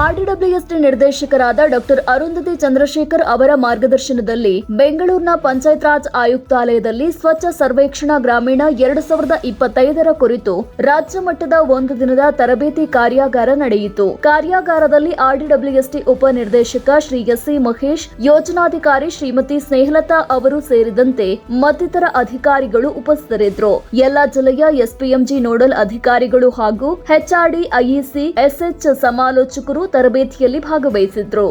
ಆರ್ಡಿಡಬ್ಲ್ಯೂಎಸ್ಟಿ ನಿರ್ದೇಶಕರಾದ ಡಾಕ್ಟರ್ ಅರುಂಧತಿ ಚಂದ್ರಶೇಖರ್ ಅವರ ಮಾರ್ಗದರ್ಶನದಲ್ಲಿ ಬೆಂಗಳೂರಿನ ಪಂಚಾಯತ್ ರಾಜ್ ಆಯುಕ್ತಾಲಯದಲ್ಲಿ ಸ್ವಚ್ಛ ಸರ್ವೇಕ್ಷಣಾ ಗ್ರಾಮೀಣ ಎರಡು ಸಾವಿರದ ಇಪ್ಪತ್ತೈದರ ಕುರಿತು ರಾಜ್ಯ ಮಟ್ಟದ ಒಂದು ದಿನದ ತರಬೇತಿ ಕಾರ್ಯಾಗಾರ ನಡೆಯಿತು. ಕಾರ್ಯಾಗಾರದಲ್ಲಿ ಆರ್ಡಿಡಬ್ಲ್ಯೂಎಸ್ಟಿ ಉಪನಿರ್ದೇಶಕ ಶ್ರೀ ಎಸ್ಸಿ ಮಹೇಶ್, ಯೋಜನಾಧಿಕಾರಿ ಶ್ರೀಮತಿ ಸ್ನೇಹಲತಾ ಅವರು ಸೇರಿದಂತೆ ಮತ್ತಿತರ ಅಧಿಕಾರಿಗಳು ಉಪಸ್ಥಿತರಿದ್ದರು. ಎಲ್ಲಾ ಜಿಲ್ಲೆಯ ಎಸ್ಪಿಎಂಜಿ ನೋಡಲ್ ಅಧಿಕಾರಿಗಳು ಹಾಗೂ ಹೆಚ್ಆರ್ಡಿ ಐಇಸಿ, ಎಸ್ಎಚ್ ಸಮಾಲೋಚಕರು ತರಬೇತಿಯಲ್ಲಿ ಭಾಗವಹಿಸಿದ್ರು.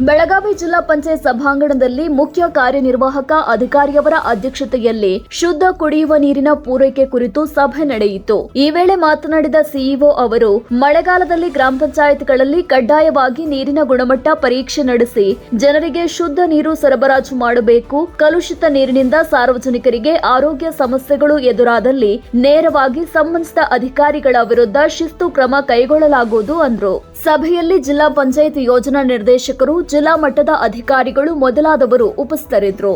ಬೆಳಗಾವಿ ಜಿಲ್ಲಾ ಪಂಚಾಯತ್ ಸಭಾಂಗಣದಲ್ಲಿ ಮುಖ್ಯ ಕಾರ್ಯನಿರ್ವಾಹಕ ಅಧಿಕಾರಿಯವರ ಅಧ್ಯಕ್ಷತೆಯಲ್ಲಿ ಶುದ್ಧ ಕುಡಿಯುವ ನೀರಿನ ಪೂರೈಕೆ ಕುರಿತು ಸಭೆ ನಡೆಯಿತು. ಈ ವೇಳೆ ಮಾತನಾಡಿದ ಸಿಇಒ ಅವರು, ಮಳೆಗಾಲದಲ್ಲಿ ಗ್ರಾಮ ಪಂಚಾಯತ್ಗಳಲ್ಲಿ ಕಡ್ಡಾಯವಾಗಿ ನೀರಿನ ಗುಣಮಟ್ಟ ಪರೀಕ್ಷೆ ನಡೆಸಿ ಜನರಿಗೆ ಶುದ್ಧ ನೀರು ಸರಬರಾಜು ಮಾಡಬೇಕು. ಕಲುಷಿತ ನೀರಿನಿಂದ ಸಾರ್ವಜನಿಕರಿಗೆ ಆರೋಗ್ಯ ಸಮಸ್ಯೆಗಳು ಎದುರಾದಲ್ಲಿ ನೇರವಾಗಿ ಸಂಬಂಧಿಸಿದ ಅಧಿಕಾರಿಗಳ ವಿರುದ್ಧ ಶಿಸ್ತು ಕ್ರಮ ಕೈಗೊಳ್ಳಲಾಗುವುದು ಅಂದ್ರು. ಸಭೆಯಲ್ಲಿ ಜಿಲ್ಲಾ ಪಂಚಾಯತ್ ಯೋಜನಾ ನಿರ್ದೇಶಕರು ಜಿಲ್ಲಾ ಮಟ್ಟದ ಅಧಿಕಾರಿಗಳು ಮೊದಲಾದವರು ಉಪಸ್ಥಿತರಿದ್ದರು.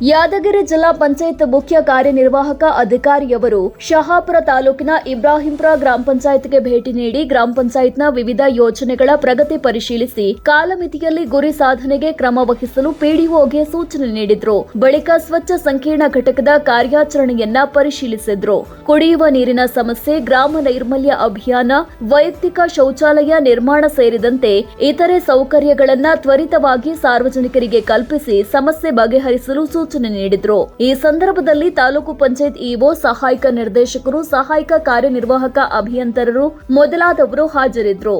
ಯಾದಗಿರಿ ಜಿಲ್ಲಾ ಪಂಚಾಯತ್ ಮುಖ್ಯ ಕಾರ್ಯನಿರ್ವಾಹಕ ಅಧಿಕಾರಿಯವರು ಶಹಾಪುರ ತಾಲೂಕಿನ ಇಬ್ರಾಹಿಂಪುರ ಗ್ರಾಮ ಪಂಚಾಯತ್ಗೆ ಭೇಟಿ ನೀಡಿ ಗ್ರಾಮ ಪಂಚಾಯತ್ನ ವಿವಿಧ ಯೋಜನೆಗಳ ಪ್ರಗತಿ ಪರಿಶೀಲಿಸಿ ಕಾಲಮಿತಿಯಲ್ಲಿ ಗುರಿ ಸಾಧನೆಗೆ ಕ್ರಮ ವಹಿಸಲು ಪಿಡಿಒಗೆ ಸೂಚನೆ ನೀಡಿದ್ರು. ಬಳಿಕ ಸ್ವಚ್ಛ ಸಂಕೀರ್ಣ ಘಟಕದ ಕಾರ್ಯಾಚರಣೆಯನ್ನ ಪರಿಶೀಲಿಸಿದ್ರು. ಕುಡಿಯುವ ನೀರಿನ ಸಮಸ್ಯೆ, ಗ್ರಾಮ ನೈರ್ಮಲ್ಯ ಅಭಿಯಾನ, ವೈಯಕ್ತಿಕ ಶೌಚಾಲಯ ನಿರ್ಮಾಣ ಸೇರಿದಂತೆ ಇತರೆ ಸೌಕರ್ಯಗಳನ್ನ ತ್ವರಿತವಾಗಿ ಸಾರ್ವಜನಿಕರಿಗೆ ಕಲ್ಪಿಸಿ ಸಮಸ್ಯೆ ಬಗೆಹರಿಸಲು ಸೂಚನೆ ನೀಡಿದ್ರು. ಈ ಸಂದರ್ಭದಲ್ಲಿ ತಾಲೂಕು ಪಂಚಾಯತ್ ಇಒ ಸಹಾಯಕ ನಿರ್ದೇಶಕರು ಸಹಾಯಕ ಕಾರ್ಯನಿರ್ವಾಹಕ ಅಭಿಯಂತರರು ಮೊದಲಾದವರು ಹಾಜರಿದ್ದರು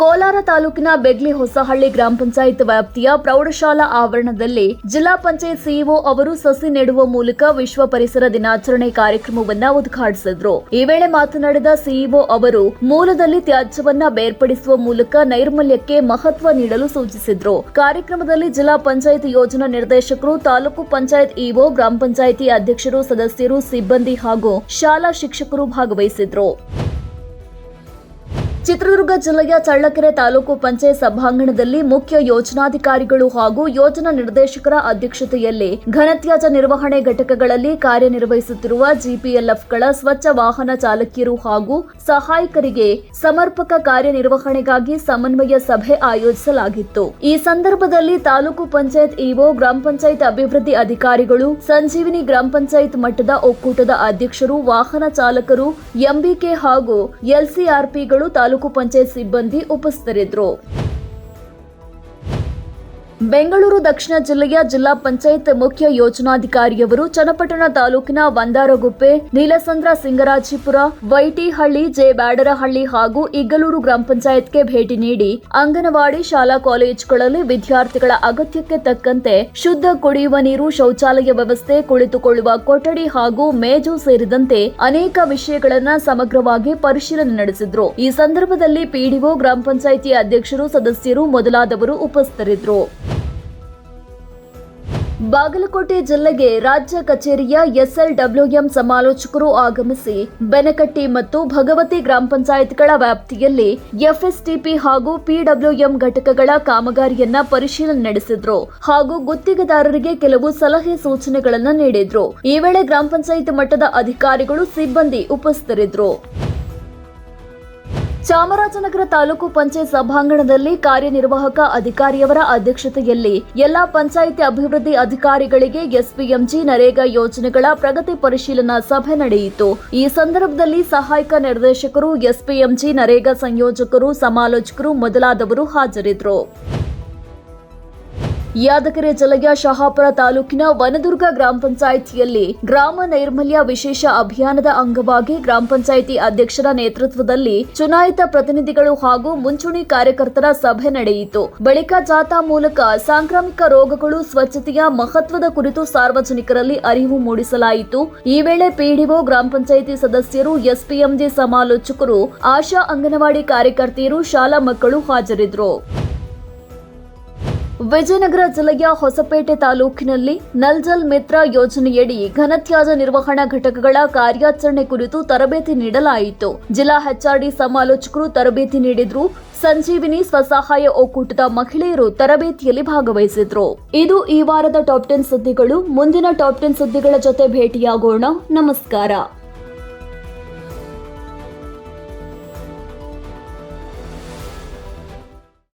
ಕೋಲಾರ ತಾಲೂಕಿನ ಬೆಗ್ಲಿ ಹೊಸಹಳ್ಳಿ ಗ್ರಾಮ ಪಂಚಾಯತ್ ವ್ಯಾಪ್ತಿಯ ಪ್ರೌಢಶಾಲಾ ಆವರಣದಲ್ಲಿ ಜಿಲ್ಲಾ ಪಂಚಾಯತ್ ಸಿಇಒ ಅವರು ಸಸಿ ನೆಡುವ ಮೂಲಕ ವಿಶ್ವ ಪರಿಸರ ದಿನಾಚರಣೆ ಕಾರ್ಯಕ್ರಮವನ್ನ ಉದ್ಘಾಟಿಸಿದ್ರು. ಈ ವೇಳೆ ಮಾತನಾಡಿದ ಸಿಇಒ ಅವರು, ಮೂಲದಲ್ಲಿ ತ್ಯಾಜ್ಯವನ್ನ ಬೇರ್ಪಡಿಸುವ ಮೂಲಕ ನೈರ್ಮಲ್ಯಕ್ಕೆ ಮಹತ್ವ ನೀಡಲು ಸೂಚಿಸಿದ್ರು. ಕಾರ್ಯಕ್ರಮದಲ್ಲಿ ಜಿಲ್ಲಾ ಪಂಚಾಯತ್ ಯೋಜನಾ ನಿರ್ದೇಶಕರು, ತಾಲೂಕು ಪಂಚಾಯತ್ ಇಒ, ಗ್ರಾಮ ಪಂಚಾಯಿತಿ ಅಧ್ಯಕ್ಷರು, ಸದಸ್ಯರು, ಸಿಬ್ಬಂದಿ ಹಾಗೂ ಶಾಲಾ ಶಿಕ್ಷಕರು ಭಾಗವಹಿಸಿದ್ರು. ಚಿತ್ರದುರ್ಗ ಜಿಲ್ಲೆಯ ಚಳ್ಳಕೆರೆ ತಾಲೂಕು ಪಂಚಾಯತ್ ಸಭಾಂಗಣದಲ್ಲಿ ಮುಖ್ಯ ಯೋಜನಾಧಿಕಾರಿಗಳು ಹಾಗೂ ಯೋಜನಾ ನಿರ್ದೇಶಕರ ಅಧ್ಯಕ್ಷತೆಯಲ್ಲಿ ಘನತ್ಯಾಜ್ಯ ನಿರ್ವಹಣೆ ಘಟಕಗಳಲ್ಲಿ ಕಾರ್ಯನಿರ್ವಹಿಸುತ್ತಿರುವ ಜಿಪಿಎಲ್ಎಫ್ಗಳ ಸ್ವಚ್ಛ ವಾಹನ ಚಾಲಕಿಯರು ಹಾಗೂ ಸಹಾಯಕರಿಗೆ ಸಮರ್ಪಕ ಕಾರ್ಯನಿರ್ವಹಣೆಗಾಗಿ ಸಮನ್ವಯ ಸಭೆ ಆಯೋಜಿಸಲಾಗಿತ್ತು. ಈ ಸಂದರ್ಭದಲ್ಲಿ ತಾಲೂಕು ಪಂಚಾಯತ್ ಇಒ, ಗ್ರಾಮ ಪಂಚಾಯತ್ ಅಭಿವೃದ್ಧಿ ಅಧಿಕಾರಿಗಳು, ಸಂಜೀವಿನಿ ಗ್ರಾಮ ಪಂಚಾಯತ್ ಮಟ್ಟದ ಒಕ್ಕೂಟದ ಅಧ್ಯಕ್ಷರು, ವಾಹನ ಚಾಲಕರು, ಎಂಬಿಕೆ ಹಾಗೂ ಎಲ್ಸಿಆರ್ಪಿಗಳು ತಾಲೂಕು ಪಂಚಾಯತ್ ಸಿಬ್ಬಂದಿ ಉಪಸ್ಥಿತರಿದ್ದರು. ಬೆಂಗಳೂರು ದಕ್ಷಿಣ ಜಿಲ್ಲೆಯ ಜಿಲ್ಲಾ ಪಂಚಾಯತ್ ಮುಖ್ಯ ಯೋಜನಾಧಿಕಾರಿಯವರು ಚನ್ನಪಟ್ಟಣ ತಾಲೂಕಿನ ವಂದಾರಗುಪ್ಪೆ, ನೀಲಸಂದ್ರ ಸಿಂಗರಾಜಿಪುರ, ವೈಟಿಹಳ್ಳಿ, ಜೆ ಬ್ಯಾಡರಹಳ್ಳಿ ಹಾಗೂ ಇಗ್ಗಲೂರು ಗ್ರಾಮ ಪಂಚಾಯತ್ಗೆ ಭೇಟಿ ನೀಡಿ ಅಂಗನವಾಡಿ, ಶಾಲಾ ಕಾಲೇಜುಗಳಲ್ಲಿ ವಿದ್ಯಾರ್ಥಿಗಳ ಅಗತ್ಯಕ್ಕೆ ತಕ್ಕಂತೆ ಶುದ್ಧ ಕುಡಿಯುವ ನೀರು, ಶೌಚಾಲಯ ವ್ಯವಸ್ಥೆ, ಕುಳಿತುಕೊಳ್ಳುವ ಕೊಠಡಿ ಹಾಗೂ ಮೇಜು ಸೇರಿದಂತೆ ಅನೇಕ ವಿಷಯಗಳನ್ನು ಸಮಗ್ರವಾಗಿ ಪರಿಶೀಲನೆ ನಡೆಸಿದ್ರು. ಈ ಸಂದರ್ಭದಲ್ಲಿ ಪಿಡಿಒ ಗ್ರಾಮ ಪಂಚಾಯಿತಿ ಅಧ್ಯಕ್ಷರು, ಸದಸ್ಯರು ಮೊದಲಾದವರು ಉಪಸ್ಥಿತರಿದ್ದರು. ಬಾಗಲಕೋಟೆ ಜಿಲ್ಲೆಗೆ ರಾಜ್ಯ ಕಚೇರಿಯ ಎಸ್ಎಲ್ಡಬ್ಲ್ಯೂಎಂ ಸಮಾಲೋಚಕರು ಆಗಮಿಸಿ ಬೆನಕಟ್ಟಿ ಮತ್ತು ಭಗವತಿ ಗ್ರಾಮ ಪಂಚಾಯತ್ಗಳ ವ್ಯಾಪ್ತಿಯಲ್ಲಿ ಎಫ್ಎಸ್ಟಿಪಿ ಹಾಗೂ ಪಿಡಬ್ಲ್ಯೂಎಂ ಘಟಕಗಳ ಕಾಮಗಾರಿಯನ್ನ ಪರಿಶೀಲನೆ ನಡೆಸಿದ್ರು ಹಾಗೂ ಗುತ್ತಿಗೆದಾರರಿಗೆ ಕೆಲವು ಸಲಹೆ ಸೂಚನೆಗಳನ್ನು ನೀಡಿದ್ರು. ಈ ವೇಳೆ ಗ್ರಾಮ ಪಂಚಾಯತ್ ಮಟ್ಟದ ಅಧಿಕಾರಿಗಳು ಸಿಬ್ಬಂದಿ ಉಪಸ್ಥಿತರಿದ್ದರು ಚಾಮರಾಜನಗರ ತಾಲೂಕು ಪಂಚಾಯತ್ ಸಭಾಂಗಣದಲ್ಲಿ ಕಾರ್ಯನಿರ್ವಾಹಕ ಅಧಿಕಾರಿಯವರ ಅಧ್ಯಕ್ಷತೆಯಲ್ಲಿ ಎಲ್ಲಾ ಪಂಚಾಯಿತಿ ಅಭಿವೃದ್ಧಿ ಅಧಿಕಾರಿಗಳಿಗೆ ಎಸ್ಪಿಎಂಜಿ ನರೇಗಾ ಯೋಜನೆಗಳ ಪ್ರಗತಿ ಪರಿಶೀಲನಾ ಸಭೆ ನಡೆಯಿತು. ಈ ಸಂದರ್ಭದಲ್ಲಿ ಸಹಾಯಕ ನಿರ್ದೇಶಕರು, ಎಸ್ಪಿಎಂಜಿ ನರೇಗಾ ಸಂಯೋಜಕರು, ಸಮಾಲೋಚಕರು ಮೊದಲಾದವರು ಹಾಜರಿದ್ದರು. ಯಾದಗಿರಿ ಜಿಲ್ಲೆಯ ಶಹಾಪುರ ತಾಲೂಕಿನ ವನದುರ್ಗ ಗ್ರಾಮ ಪಂಚಾಯಿತಿಯಲ್ಲಿ ಗ್ರಾಮ ನೈರ್ಮಲ್ಯ ವಿಶೇಷ ಅಭಿಯಾನದ ಅಂಗವಾಗಿ ಗ್ರಾಮ ಪಂಚಾಯಿತಿ ಅಧ್ಯಕ್ಷರ ನೇತೃತ್ವದಲ್ಲಿ ಚುನಾಯಿತ ಪ್ರತಿನಿಧಿಗಳು ಹಾಗೂ ಮುಂಚೂಣಿ ಕಾರ್ಯಕರ್ತರ ಸಭೆ ನಡೆಯಿತು. ಬಳಿಕ ಜಾಥಾ ಮೂಲಕ ಸಾಂಕ್ರಾಮಿಕ ರೋಗಗಳು ಸ್ವಚ್ಛತೆಯ ಮಹತ್ವದ ಕುರಿತು ಸಾರ್ವಜನಿಕರಲ್ಲಿ ಅರಿವು ಮೂಡಿಸಲಾಯಿತು. ಈ ವೇಳೆ ಪಿಡಿಒ ಗ್ರಾಮ ಪಂಚಾಯಿತಿ ಸದಸ್ಯರು ಎಸ್ಪಿಎಂಜಿ ಸಮಾಲೋಚಕರು, ಆಶಾ ಅಂಗನವಾಡಿ ಕಾರ್ಯಕರ್ತೆಯರು, ಶಾಲಾ ಮಕ್ಕಳು ಹಾಜರಿದ್ದರು. ವಿಜಯನಗರ ಜಿಲ್ಲೆಯ ಹೊಸಪೇಟೆ ತಾಲೂಕಿನಲ್ಲಿ ನಲ್ಜಲ್ ಮಿತ್ರ ಯೋಜನೆಯಡಿ ಘನತ್ಯಾಜ್ಯ ನಿರ್ವಹಣಾ ಘಟಕಗಳ ಕಾರ್ಯಾಚರಣೆ ಕುರಿತು ತರಬೇತಿ ನೀಡಲಾಯಿತು. ಜಿಲ್ಲಾ ಹೆಚ್ಆರ್ಡಿ ಸಮಾಲೋಚಕರು ತರಬೇತಿ ನೀಡಿದ್ರು. ಸಂಜೀವಿನಿ ಸ್ವಸಹಾಯ ಒಕ್ಕೂಟದ ಮಹಿಳೆಯರು ತರಬೇತಿಯಲ್ಲಿ ಭಾಗವಹಿಸಿದ್ರು. ಇದು ಈ ವಾರದ ಟಾಪ್ ಟೆನ್ ಸುದ್ದಿಗಳು. ಮುಂದಿನ ಟಾಪ್ ಟೆನ್ ಸುದ್ದಿಗಳ ಜೊತೆ ಭೇಟಿಯಾಗೋಣ. ನಮಸ್ಕಾರ.